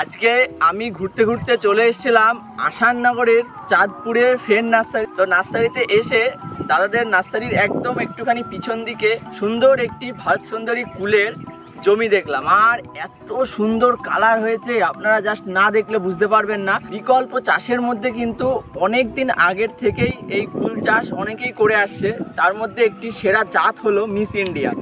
আজকে আমি ঘুরতে ঘুরতে চলে এসেছিলাম আসাননগরের চাঁদপুরে ফ্রেন্ড নার্সারি। তো নার্সারিতে এসে দাদাদের নার্সারির একদম একটুখানি পিছন দিকে সুন্দর একটি ভারত সুন্দরী কুলের জমি দেখলাম। আর এত সুন্দর কালার হয়েছে, আপনারা জাস্ট না দেখলে বুঝতে পারবেন না। বিকল্প চাষের মধ্যে কিন্তু অনেক দিন আগের থেকেই এই কুল চাষ অনেকেই করে আসছে। তার মধ্যে একটি সেরা জাত হলো মিস ইন্ডিয়া।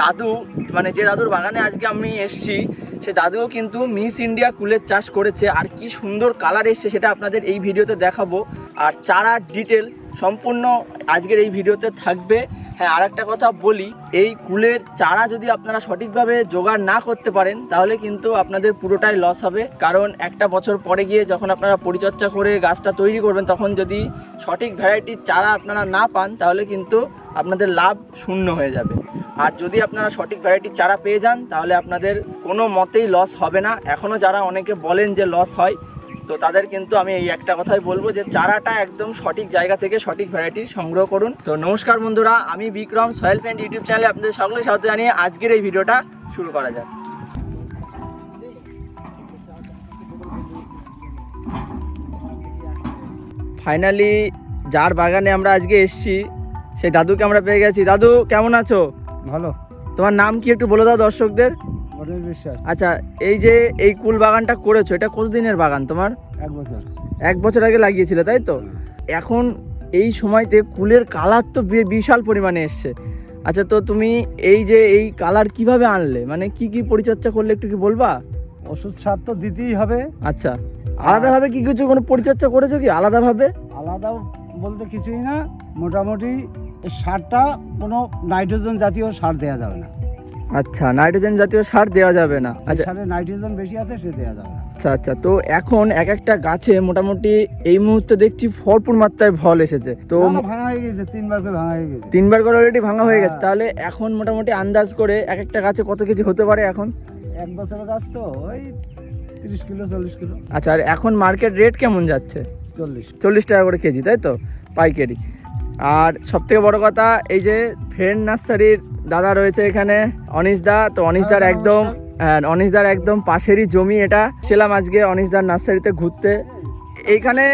দাদু মানে যে দাদুর বাগানে আজকে আমি এসেছি সে দাদুও কিন্তু মিস ইন্ডিয়া কুলের চাষ করেছে, আর কি সুন্দর কালার এসছে সেটা আপনাদের এই ভিডিওতে দেখাবো। আর চারা ডিটেলস সম্পূর্ণ আজকের এই ভিডিওতে থাকবে। হ্যাঁ আর একটা কথা বলি, এই কুলের চারা যদি আপনারা সঠিকভাবে জোগাড় না করতে পারেন, তাহলে কিন্তু আপনাদের পুরোটাই লস হবে। কারণ একটা বছর পরে গিয়ে যখন আপনারা পরিচর্যা করে গাছটা তৈরি করবেন, তখন যদি সঠিক ভ্যারাইটির চারা আপনারা না পান, তাহলে কিন্তু আপনাদের লাভ শূন্য হয়ে যাবে। আর যদি আপনারা সঠিক ভ্যারাইটির চারা পেয়ে যান, তাহলে আপনাদের কোনো মতেই লস হবে না। এখনও যারা অনেকে বলেন যে লস হয় তো তাদের কিন্তু আমি এই একটা কথাই বলব যে চারাটা একদম সঠিক জায়গা থেকে সঠিক ভ্যারাইটি সংগ্রহ করুন। তো নমস্কার বন্ধুরা আমি বিক্রম সয়েল ফ্রেন্ড ইউটিউব চ্যানেলে আপনাদের সকলে স্বাগত জানিয়ে আজকের এই ভিডিওটা শুরু করা যাক। ফাইনালি যার বাগানে আমরা আজকে এসেছি সেই দাদুকে আমরা পেয়ে গেছি। দাদু কেমন আছো? ভালো। তোমার নাম কি একটু বলে দাও দর্শকদের? অনিল বিশ্বাস। আচ্ছা এই যে এই কুল বাগানটা করেছ এটা কতদিনের বাগান তোমার? এক বছর। এক বছর আগে লাগিয়েছিলে তাই তো? এখন এই সময়তে কুলের কালার তো বিশাল পরিমাণে এসছে। আচ্ছা তো তুমি এই যে এই কালার কীভাবে আনলে? মানে কি কি পরিচর্যা করলে একটু কি বলবা? ওষুধ সার তো দিতেই হবে। আচ্ছা আলাদাভাবে কি কিছু কোনো পরিচর্যা করেছ কি? আলাদাভাবে? আলাদা বলতে কিছুই না। মোটামুটি সারটা কোনো নাইট্রোজেন জাতীয় সার দেওয়া যাবে না। আচ্ছা নাইট্রোজেন জাতীয় সার দেওয়া যাবে না। আচ্ছা। সারে নাইট্রোজেন বেশি আছে সে দেওয়া যাবে না। আচ্ছা আচ্ছা তো এখন এক একটা গাছে মোটামুটি এই মুহূর্তে দেখছি ভরপুর মাত্রায় ফল এসেছে। তো ভাঙা হয়ে গেছে তিনবার করে ভাঙা হয়ে গেছে। তিনবার করে অলরেডি ভাঙা হয়ে গেছে। হ্যাঁ। তাহলে এখন মোটামুটি আন্দাজ করে এক একটা গাছে কত কেজি হতে পারে এখন? এক বছরের গাছ তো ওই তিরিশ কিলো চল্লিশ কিলো। আচ্ছা আর এখন মার্কেট রেট কেমন যাচ্ছে? চল্লিশ। চল্লিশ টাকা করে কেজি তাই তো? পাইকারি। আর সব থেকে বড় কথা এই যে ফ্রেন্ড নার্সারির দাদা রয়েছে এখানে অনিশ দা। তো অনিশ দার হ্যাঁ, একদম। হ্যাঁ, অনিশ দার একদম পাশেরই জমি এটা। ছিলাম আজকে অনিশ দার নার্সারিতে ঘুরতে। এইখানে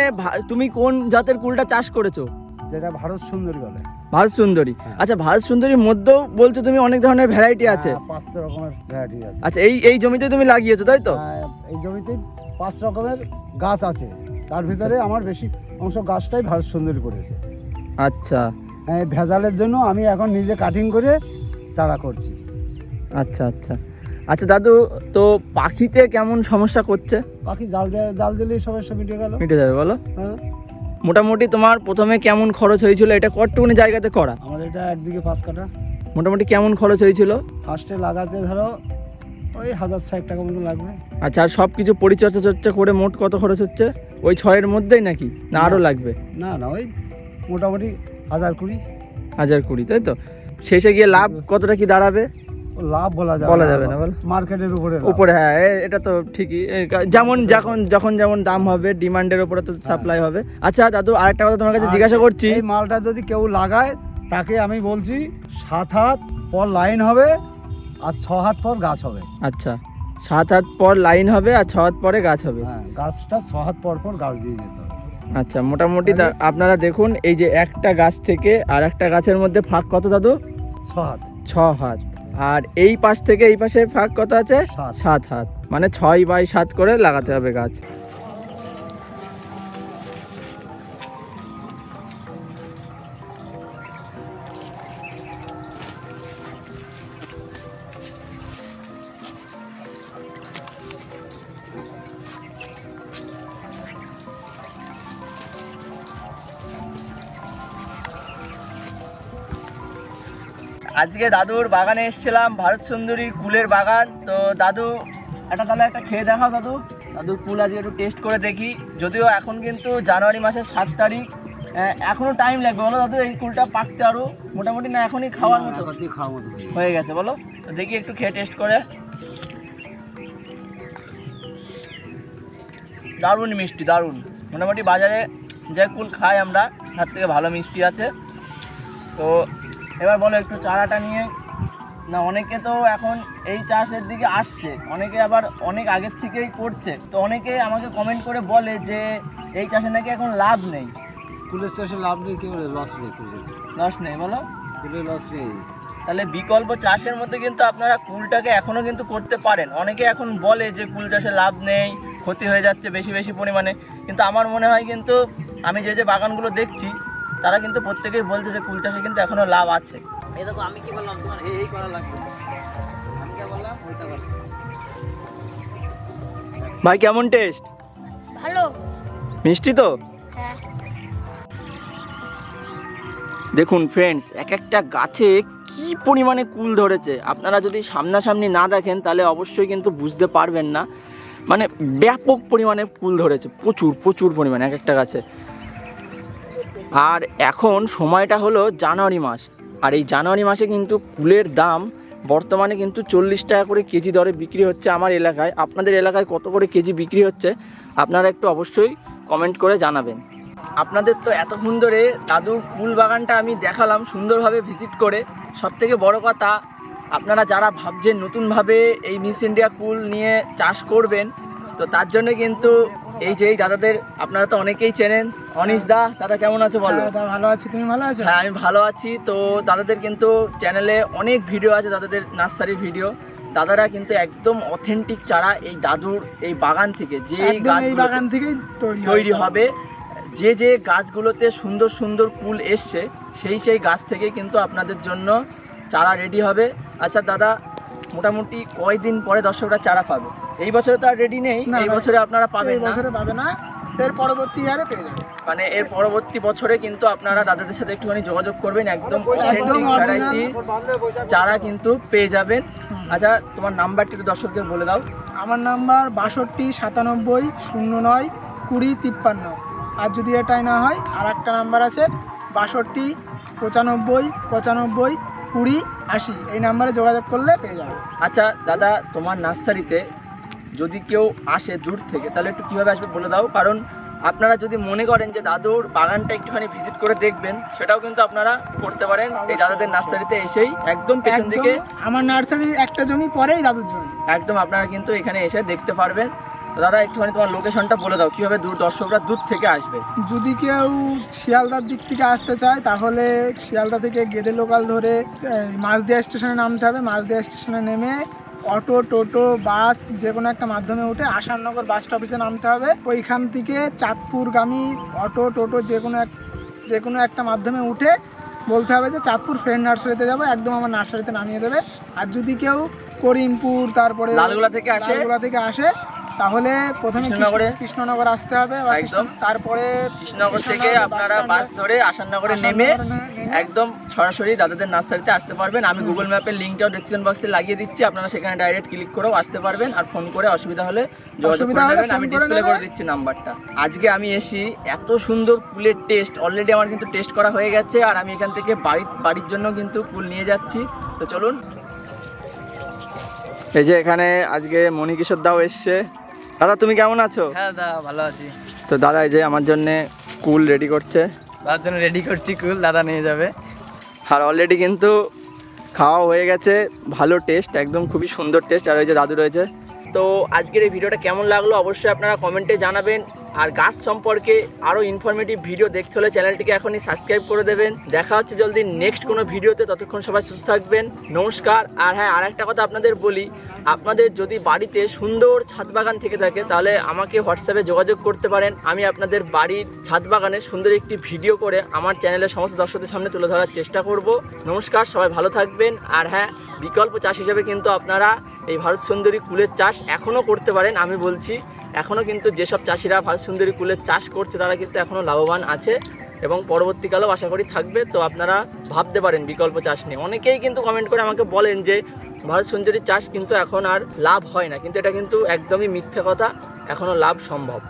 তুমি কোন জাতের কুলটা চাষ করেছ? যেটা ভারত সুন্দরী বলে। ভারত সুন্দরী। হ্যাঁ। আচ্ছা ভারত সুন্দরীর মধ্যেও বলছো তুমি অনেক ধরনের ভ্যারাইটি আছে। হ্যাঁ, পাঁচশো রকমের ভ্যারাইটি আছে। আচ্ছা এই এই জমিতে তুমি লাগিয়েছো তাই তো? হ্যাঁ, এই জমিতে পাঁচ রকমের গাছ আছে। তার ভিতরে আমার বেশি অংশ গাছটাই ভারত সুন্দরী করেছে। আচ্ছা। ভেজালের জন্য আমি এখন নিজে কাটিং করে চারা করছি। আচ্ছা আচ্ছা। আচ্ছা দাদু তো পাখিতে কেমন সমস্যা করছে? পাখি জাল জাল দিলেই সমস্যা মিটে গেল। মিটে যাবে বলো। হ্যাঁ। মোটামুটি তোমার প্রথমে কেমন খরচ হয়েছিল? এটা কতটুকুনি জায়গাতে করা? আমার এটা একদিকে পাঁচ কাটা মোটামুটি কেমন খরচ হয়েছিল? ফার্স্টে লাগাতে ধরো ওই হাজার ষাট টাকা মতো লাগবে। আচ্ছা আর সব কিছু পরিচর্যা চর্চা করে মোট কত খরচ হচ্ছে? ওই ছয়ের মধ্যেই নাকি? না আরও লাগবে? না না ওই মোটামুটি হাজার কুড়ি। হাজার কুড়ি তাই তো? শেষে গিয়ে লাভ কতটা কি দাঁড়াবে? ও লাভ বলা যাবে বলা যাবে না, বলো। মার্কেটের উপরে উপরে হ্যাঁ এটা তো ঠিকই। যেমন যখন যখন যেমন দাম হবে ডিমান্ডের উপরে তো সাপ্লাই হবে। আচ্ছা দাদু আরেকটা কথা তোমার কাছে জিজ্ঞাসা করছি। এই মালটা যদি কেউ লাগায় তাকে আমি বলছি সাত হাত পর লাইন হবে আর ছ হাত পর গাছ হবে। আচ্ছা সাত হাত পর লাইন হবে আর ছ হাত পরে গাছ হবে। হ্যাঁ গাছটা ছ হাত পর পর গাছ দিয়ে যেতে হবে। আচ্ছা মোটামুটি আপনারা দেখুন এই যে একটা গাছ থেকে আর একটা গাছের মধ্যে ফাঁক কত দাদু? ছ হাত। ছ হাত। আর এই পাশ থেকে এই পাশে ফাঁক কত আছে? সাত। সাত হাত। মানে ছয় বাই সাত করে লাগাতে হবে গাছ। আজকে দাদুর বাগানে এসেছিলাম ভারত সুন্দরীর কুলের বাগান। তো দাদু একটা তাহলে একটা খেয়ে দেখাও দাদু। দাদুর কুল আজকে একটু টেস্ট করে দেখি। যদিও এখন কিন্তু জানুয়ারি মাসের সাত তারিখ এখনও টাইম লাগবে। বলো দাদু এই কুলটা পাকতে আরও মোটামুটি না এখনই খাওয়ার মতো? খাওয়া মতো হয়ে গেছে। বলো। তো দেখি একটু খেয়ে টেস্ট করে। দারুণ মিষ্টি দারুণ। মোটামুটি বাজারে যে কুল খাই আমরা তার থেকে ভালো মিষ্টি আছে। তো এবার বলো একটু চারাটা নিয়ে। না অনেকে তো এখন এই চাষের দিকে আসছে। অনেকে আবার অনেক আগের থেকেই করছে। তো অনেকে আমাকে কমেন্ট করে বলে যে এই চাষে নাকি এখন লাভ নেই। ফুলের চাষে লাভ নেই কি বলে? লস নেই কুলে লস নেই বলো। কুলে লস নেই। তাহলে বিকল্প চাষের মধ্যে কিন্তু আপনারা কুলটাকে এখনও কিন্তু করতে পারেন। অনেকে এখন বলে যে কুল চাষে লাভ নেই ক্ষতি হয়ে যাচ্ছে বেশি বেশি পরিমাণে। কিন্তু আমার মনে হয় কিন্তু আমি যে যে বাগানগুলো দেখছি তারা কিন্তু প্রত্যেকেই বলছে যে কুল চাষে কিন্তু এখনও লাভ আছে। এই দেখো আমি কি বললাম তোমার? এই এই করা লাগবে আমি যা বললাম ওইটা বলো। ভাই কেমন টেস্ট ভালো। মিষ্টি তো? হ্যাঁ। দেখুন ফ্রেন্ডস এক একটা গাছে কি পরিমাণে কুল ধরেছে। আপনারা যদি সামনাসামনি না দেখেন তাহলে অবশ্যই কিন্তু বুঝতে পারবেন না। মানে ব্যাপক পরিমাণে কুল ধরেছে প্রচুর প্রচুর পরিমাণে এক একটা গাছে। আর এখন সময়টা হলো জানুয়ারি মাস। আর এই জানুয়ারি মাসে কিন্তু কুলের দাম বর্তমানে কিন্তু চল্লিশ টাকা করে কেজি দরে বিক্রি হচ্ছে আমার এলাকায়। আপনাদের এলাকায় কত করে কেজি বিক্রি হচ্ছে আপনারা একটু অবশ্যই কমেন্ট করে জানাবেন। আপনাদের তো এতক্ষণ ধরে দাদুর কুল বাগানটা আমি দেখালাম সুন্দরভাবে ভিজিট করে। সব থেকে বড় কথা, আপনারা যারা ভাবছেন নতুনভাবে এই মিস ইন্ডিয়া কুল নিয়ে চাষ করবেন, তো তার জন্য কিন্তু এই যে এই দাদাদের আপনারা তো অনেকেই চেনেন। অনিশ দা দাদা কেমন আছো বলো? দাদা ভালো আছি তুমি ভালো আছো? হ্যাঁ আমি ভালো আছি। তো দাদাদের কিন্তু চ্যানেলে অনেক ভিডিও আছে দাদাদের নার্সারির ভিডিও দাদারা কিন্তু একদম অথেন্টিক চারা এই দাদুর এই বাগান থেকে যে বাগান থেকেই তৈরি তৈরি হবে। যে যে গাছগুলোতে সুন্দর সুন্দর কুল এসছে সেই সেই গাছ থেকে কিন্তু আপনাদের জন্য চারা রেডি হবে। আচ্ছা দাদা মোটামুটি কয়দিন পরে দর্শকরা চারা পাবে? এই বছরে তো আর রেডি নেই এই বছরে আপনারা পাবেন এই না। বছরে পাবে না এর পরবর্তী ইয়ারে পেয়ে যাবে। মানে এর পরবর্তী বছরে কিন্তু আপনারা দাদাদের সাথে একটুখানি যোগাযোগ করবেন একদম চারা কিন্তু পেয়ে যাবেন। আচ্ছা তোমার নাম্বারটি একটু দর্শকদের বলে দাও। আমার নাম্বার বাষট্টি সাতানব্বই শূন্য নয় কুড়ি তিপ্পান্ন। আর যদি এটাই না হয় আর একটা নাম্বার আছে বাষট্টি পঁচানব্বই পঁচানব্বই কুড়ি আশি এই নাম্বারে যোগাযোগ করলে পেয়ে যাবে। আচ্ছা দাদা তোমার নার্সারিতে যদি কেউ আসে দূর থেকে তাহলে একটু কীভাবে আসবে বলে দাও? কারণ আপনারা যদি মনে করেন যে দাদুর বাগানটা একটুখানি ভিজিট করে দেখবেন সেটাও কিন্তু আপনারা করতে পারেন। এই দাদাদের নার্সারিতে এসেই একদম পেছন দিকে আমার নার্সারির একটা জমি পরেই দাদুর জমি। একদম আপনারা কিন্তু এখানে এসে দেখতে পারবেন। দাদা একটুখানি তোমার লোকেশনটা বলে দাও কীভাবে দূর দর্শকরা দূর থেকে আসবে? যদি কেউ শিয়ালদার দিক থেকে আসতে চায় তাহলে শিয়ালদা থেকে গেদে লোকাল ধরে মাঝদিয়া স্টেশনে নামতে হবে। মাঝদিয়া স্টেশনে নেমে অটো টোটো বাস যে কোনো একটা মাধ্যমে উঠে আসাননগর বাস স্টপেজে নামতে হবে। ওইখান থেকে চাঁদপুরগামী অটো টোটো যে কোনো এক যে কোনো একটা মাধ্যমে উঠে বলতে হবে যে চাঁদপুর ফ্রেন্ড নার্সারিতে যাব একদম আমার নার্সারিতে নামিয়ে দেবে। আর যদি কেউ করিমপুর তারপরে লালগোলা থেকে আসে? লালগোলা থেকে আসে তাহলে প্রথমে কৃষ্ণনগরে? কৃষ্ণনগর আসতে হবে একদম। তারপরে কৃষ্ণনগর থেকে আপনারা বাস ধরে আসাননগরে নেমে একদম সরাসরি দাদাদের নার্সারিতে আসতে পারবেন। আমি গুগল ম্যাপের লিঙ্কটাও ডিসক্রিপশন বক্সে লাগিয়ে দিচ্ছি। আপনারা সেখানে ডাইরেক্ট ক্লিক করেও আসতে পারবেন আর ফোন করে অসুবিধা হলে যোগাযোগ অসুবিধা করে হলে নেবেন। আমি ডিসপ্লে করে দিচ্ছি নাম্বারটা। আজকে আমি এসি এত সুন্দর কুলের টেস্ট অলরেডি আমার কিন্তু টেস্ট করা হয়ে গেছে আর আমি এখান থেকে বাড়ির বাড়ির জন্য কিন্তু কুল নিয়ে যাচ্ছি। তো চলুন। এই যে এখানে আজকে মণিকিশোর দাও এসছে। দাদা তুমি কেমন আছো? হ্যাঁ দাদা ভালো আছি। তো দাদা এই যে আমার জন্য কুল রেডি করছে। তার জন্য রেডি করছি কুল দাদা নিয়ে যাবে। আর অলরেডি কিন্তু খাওয়া হয়ে গেছে ভালো টেস্ট একদম খুবই সুন্দর টেস্ট আর ওই যে দাদু রয়েছে। তো আজকের এই ভিডিওটা কেমন লাগল? অবশ্যই আপনারা কমেন্টে জানাবেন। আর গাছ সম্পর্কে আরও ইনফরমেটিভ ভিডিও দেখতে হলে চ্যানেলটিকে এখনই সাবস্ক্রাইব করে দেবেন। দেখা হচ্ছে জলদি নেক্সট কোনো ভিডিওতে ততক্ষণ সবাই সুস্থ থাকবেন। নমস্কার। আর হ্যাঁ আর একটা কথা আপনাদের বলি, আপনাদের যদি বাড়িতে সুন্দর ছাদ বাগান থেকে থাকে, তাহলে আমাকে হোয়াটসঅ্যাপে যোগাযোগ করতে পারেন। আমি আপনাদের বাড়ির ছাদ বাগানে সুন্দর একটি ভিডিও করে আমার চ্যানেলের সমস্ত দর্শকদের সামনে তুলে ধরার চেষ্টা করব। নমস্কার, সবাই ভালো থাকবেন। আর হ্যাঁ বিকল্প চাষ হিসেবে কিন্তু আপনারা এই ভারত সুন্দরী কুলের চাষ এখনও করতে পারেন, আমি বলছি। এখনও কিন্তু যেসব চাষিরা সুন্দরী কুলের চাষ করছে, তারা কিন্তু এখনও লাভবান আছে এবং পরবর্তীকালেও আশা করি থাকবে। তো আপনারা ভাবতে পারেন বিকল্প চাষ নিয়ে। অনেকেই কিন্তু কমেন্ট করে আমাকে বলেন যে, ভারত সুন্দরী চাষ কিন্তু এখন আর লাভ হয় না। কিন্তু এটা কিন্তু একদমই মিথ্যে কথা। এখনও লাভ সম্ভব।